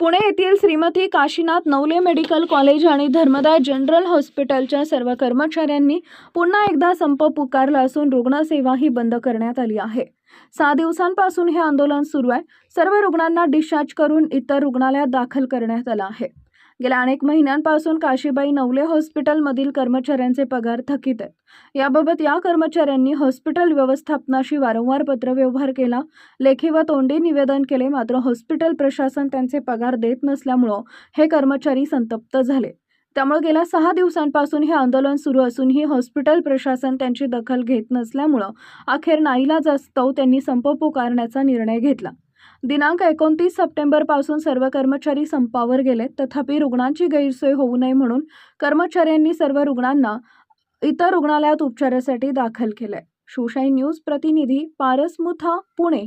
पुणे येथील Shrimati Kashinath Navale medical college आणि धर्मदाय जनरल हॉस्पिटलच्या सर्व कर्मचाऱ्यांनी पुन्हा एकदा संप पुकारला असून रुग्णसेवाही बंद करण्यात आली आहे. सहा दिवसांपासून हे आंदोलन सुरू आहे. सर्व रुग्णांना डिस्चार्ज करून इतर रुग्णालयात दाखल करण्यात आलं आहे. गेल्या अनेक महिन्यांपासून काशीबाई नवले हॉस्पिटलमधील कर्मचाऱ्यांचे पगार थकीत आहेत. याबाबत या कर्मचाऱ्यांनी हॉस्पिटल व्यवस्थापनाशी वारंवार पत्रव्यवहार केला. लेखी व तोंडी निवेदन केले मात्र हॉस्पिटल प्रशासन त्यांचे पगार देत नसल्यामुळं हे कर्मचारी संतप्त झाले. त्यामुळे गेल्या सहा दिवसांपासून हे आंदोलन सुरू असूनही हॉस्पिटल प्रशासन त्यांची दखल घेत नसल्यामुळं अखेर नाईलाजास्तव त्यांनी संप पुकारण्याचा निर्णय घेतला. दिनांक एकोणतीस सप्टेंबरपासून सर्व कर्मचारी संपावर गेले. तथापि रुग्णांची गैरसोय होऊ नये म्हणून कर्मचाऱ्यांनी सर्व रुग्णांना इतर रुग्णालयात उपचारासाठी दाखल केलंय. शिवशाही न्यूज प्रतिनिधी पारस मुथा पुणे.